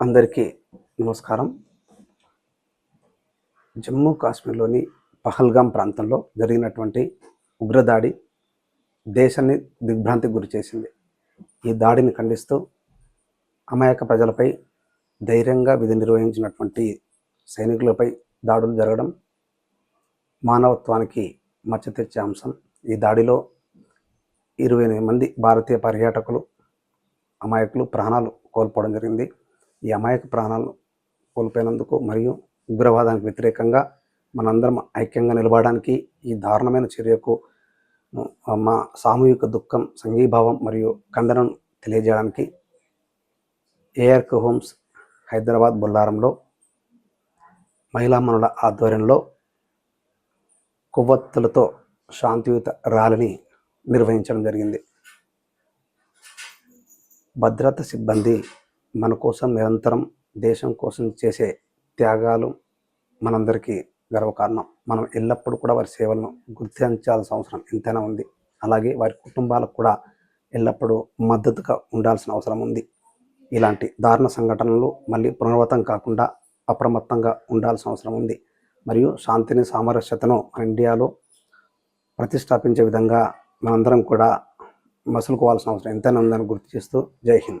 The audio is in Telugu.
అందరికీ నమస్కారం. జమ్మూ కాశ్మీర్లోని పహల్గాం ప్రాంతంలో జరిగినటువంటి ఉగ్రదాడి దేశాన్ని దిగ్భ్రాంతికి గురి చేసింది. ఈ దాడిని ఖండిస్తూ అమాయక ప్రజలపై ధైర్యంగా విధి నిర్వహించినటువంటి సైనికులపై దాడులు జరగడం మానవత్వానికి మచ్చ తెచ్చే అంశం. ఈ దాడిలో ఇరవై ఎనిమిది మంది భారతీయ పర్యాటకులు అమాయకులు ప్రాణాలు కోల్పోవడం జరిగింది. ఈ అమాయక ప్రాణాలు కోల్పోయినందుకు మరియు ఉగ్రవాదానికి వ్యతిరేకంగా మనందరం ఐక్యంగా నిలబడడానికి ఈ దారుణమైన చర్యకు మా సామూహిక దుఃఖం సంఘీభావం మరియు ఖండనం తెలియజేయడానికి ఏఆర్క్ హోమ్స్ హైదరాబాద్ బొల్లారంలో మహిళా మనుల ఆధ్వర్యంలో కొవ్వొత్తులతో శాంతియుత ర్యాలీని నిర్వహించడం జరిగింది. భద్రత సిబ్బంది మన కోసం నిరంతరం దేశం కోసం చేసే త్యాగాలు మనందరికీ గర్వకారణం. మనం ఎల్లప్పుడూ కూడా వారి సేవలను గుర్తించాల్సిన అవసరం ఎంతైనా ఉంది. అలాగే వారి కుటుంబాలకు కూడా ఎల్లప్పుడూ మద్దతుగా ఉండాల్సిన అవసరం ఉంది. ఇలాంటి దారుణ సంఘటనలు మళ్ళీ పునరావృతం కాకుండా అప్రమత్తంగా ఉండాల్సిన అవసరం ఉంది. మరియు శాంతిని సామరస్యతను మన ఇండియాలో ప్రతిష్టాపించే విధంగా మనందరం కూడా మసులుకోవాల్సిన అవసరం ఎంతైనా ఉందని గుర్తు చేస్తూ జై హింద్.